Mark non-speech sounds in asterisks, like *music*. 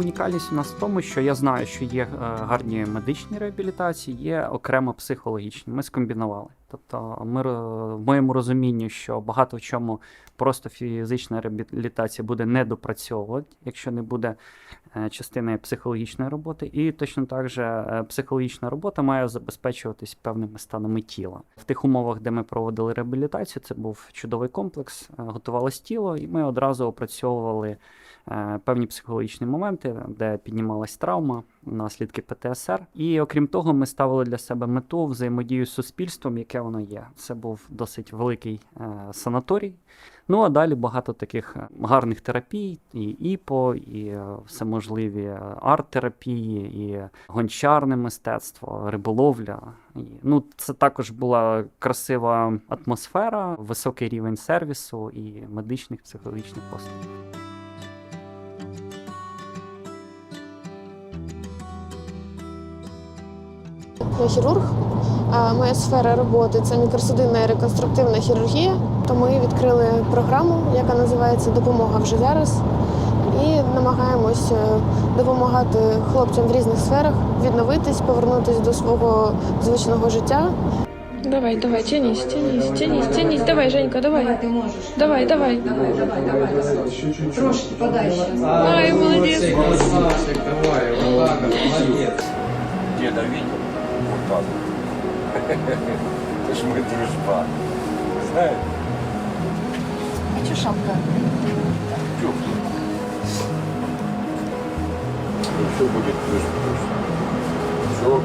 унікальність у нас в тому, що я знаю, що є е, гарні медичні реабілітації, є окремо психологічні. Ми скомбінували. Тобто, ми в моєму розумінні, що багато в чому просто фізична реабілітація буде недопрацьовувати, якщо не буде е, частиною психологічної роботи. І точно так же е, психологічна робота має забезпечуватись певними станами тіла. В тих умовах, де ми проводили реабілітацію, це був чудовий комплекс, е, готувалось тіло, і ми одразу опрацьовували певні психологічні моменти, де піднімалась травма, наслідки ПТСР. І окрім того, ми ставили для себе мету взаємодію з суспільством, яке воно є. Це був досить великий е, санаторій. Ну а далі багато таких гарних терапій, і ІПО, і е, всеможливі арт-терапії, і гончарне мистецтво, риболовля. І, ну, це також була красива атмосфера, високий рівень сервісу і медичних психологічних послуг. Я хірург. Моя сфера роботи це мікросудинна і реконструктивна хірургія. То ми відкрили програму, яка називається Допомога вже зараз. І намагаємось е, допомагати хлопцям в різних сферах відновитись, повернутися до свого звичного життя. Давай, давай, тянись, тянись, тянись, тянись. Давай, Женька, давай. Давай, ты можешь. Давай, давай. Давай, давай, давай, давай. Трошки подальше. Ай, молодець. Красавчик, давай, молодец. Деда видел? Вот так. *laughs* Это ж мы дружба. Знаешь? А что шапка? Теплый. Все будет дружба. Все,